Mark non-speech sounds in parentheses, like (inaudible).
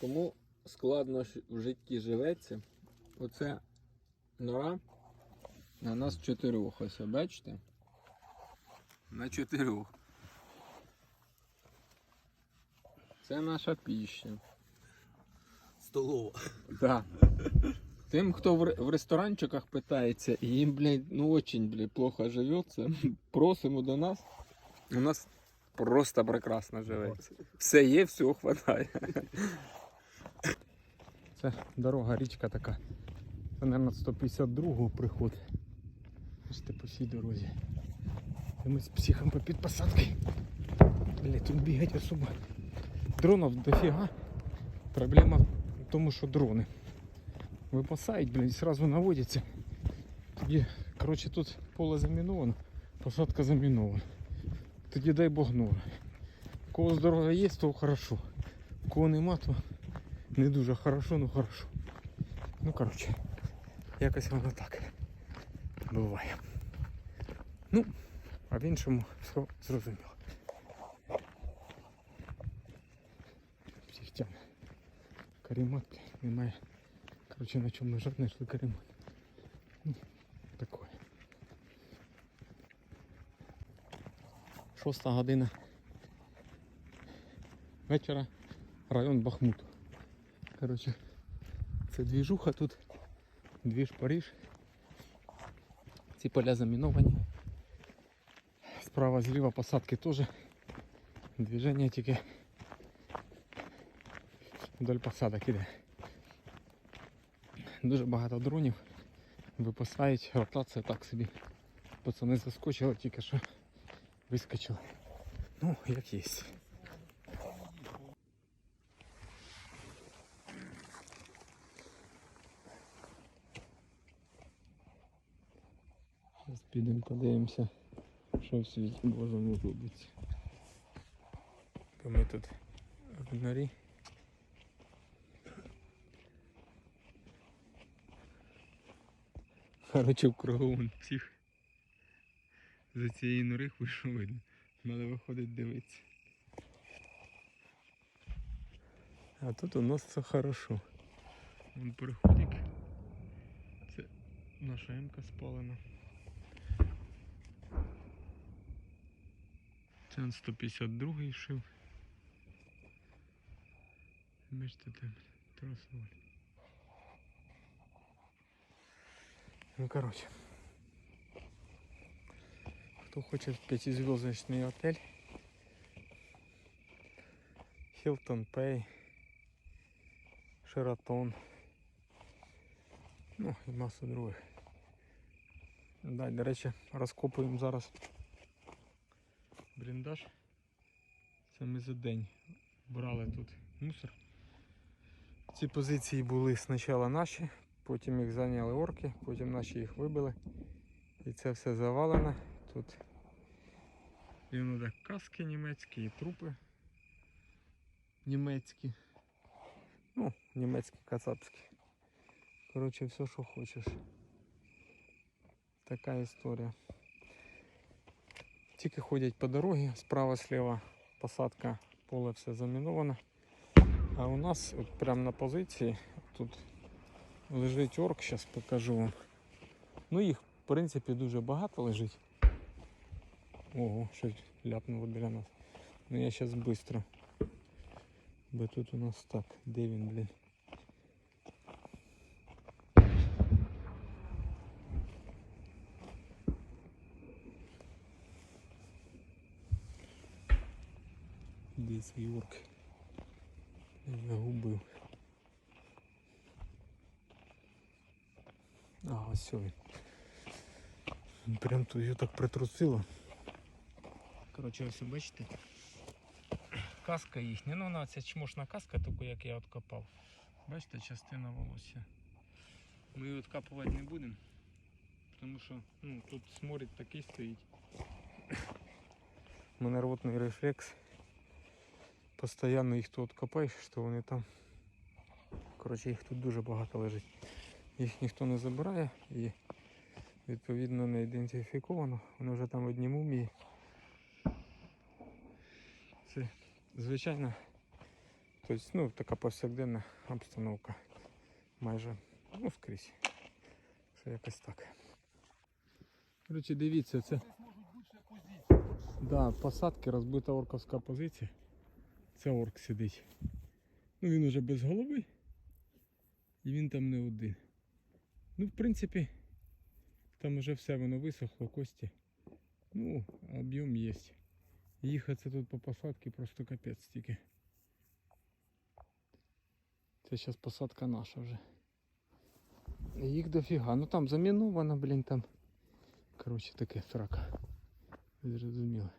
Кому складно в житті живеться, оце нора на нас чотирьох. Ось, бачите? На чотирьох. Це наша піща. Столова. Да. Тим, хто в, в ресторанчиках питається, і їм, блядь, ну очень, блядь, плохо живеться, (laughs) просимо до нас. У нас просто прекрасно живеться. Все є, всього хватає. (laughs) Це дорога, річка така. Це, мабуть, 152 приход. Бачите, по всій дорозі. І ми з психом по підпосадки. Блядь, тут бігать особо. Дронів дофіга. Проблема в тому, що дрони випасають, блін, і сразу наводяться. Тоді, коротше, тут поле заміновано, посадка замінована. Тоді дай Бог нора. У кого дорога є, то хорошо. У кого нема, то не дуже хорошо, ну хорошо. Ну коротше, якось воно так буває. Ну, а в іншому все зрозуміло. Всіх тягне. Немає. Короче, на чому лежать, знайшли каремат. Ну, такое. Шоста година вечора. Район Бахмут. Короче, це двіжуха тут. Двіж Париж. Ці поля заміновані. Справа зліва посадки теж. Движення тільки вдоль посадок іде. Дуже багато дронів випасають, ротація так собі. Пацани заскочили, тільки що вискочили. Ну, як є. Зараз підемо подивимося, що в світі Божому робиться. Ми тут в норі. Короче, в кругу вон всіх за цієї нори хуй видно. Надо виходить дивитися. А тут у нас все хорошо. Вон переходик. Це наша М-ка спалена. Це он 152 шив. Бачите там тросовий. Ну, короче. Кто хочет пятизвездочный отель, Hilton Pay, Шератон, ну і масу других. Да, до речі, розкопуємо зараз бліндаж. Це ми за день брали тут мусор. Ці позиції були спочатку наші, потім їх зайняли орки, потім наші їх вибили. І це все завалено. Тут і каски німецькі, і трупи німецькі. Ну, німецькі кацапські. Коротше, все, що хочеш. Така історія. Тільки ходять по дорозі, справа сліва посадка, поле все заміновано. А у нас от прямо на позиції тут лежить орк, зараз покажу вам. Ну їх в принципі дуже багато лежить. Ого, щось ляпнуло біля нас. Ну я зараз швидко. Бо тут у нас так, де він, блін? Де цей орк? Загубив. А, ось він. Прям тут його так притрусило. Коротше, ось бачите. Каска їхня. Ну вона ця чмошна каска, таку як я откопав. Бачите, частина волосся. Ми її відкапувати не будемо. Тому що ну, тут сморід такий стоїть. У мене рвотний рефлекс. Постоянно їх тут копаєш, що вони там. Коротше, їх тут дуже багато лежить. Їх ніхто не забирає і відповідно не ідентифіковано. Вони вже там одні мумії. Це звичайно Тобто, ну, така повсякденна обстановка. Майже, ну, скрізь. Що якось так. Коротше, дивіться, це. Да, посадки, розбита орковська позиція. Це орк сидить. Ну він уже без голови. І він там не один. Ну, в принципі, там вже все воно висохло, кості. Ну, об'єм є. Їхати тут по посадці просто капець тільки. Це зараз посадка наша вже. Їх дофіга. Ну там заміновано, блін, там. Коротше, таке срака. Ви зрозуміли.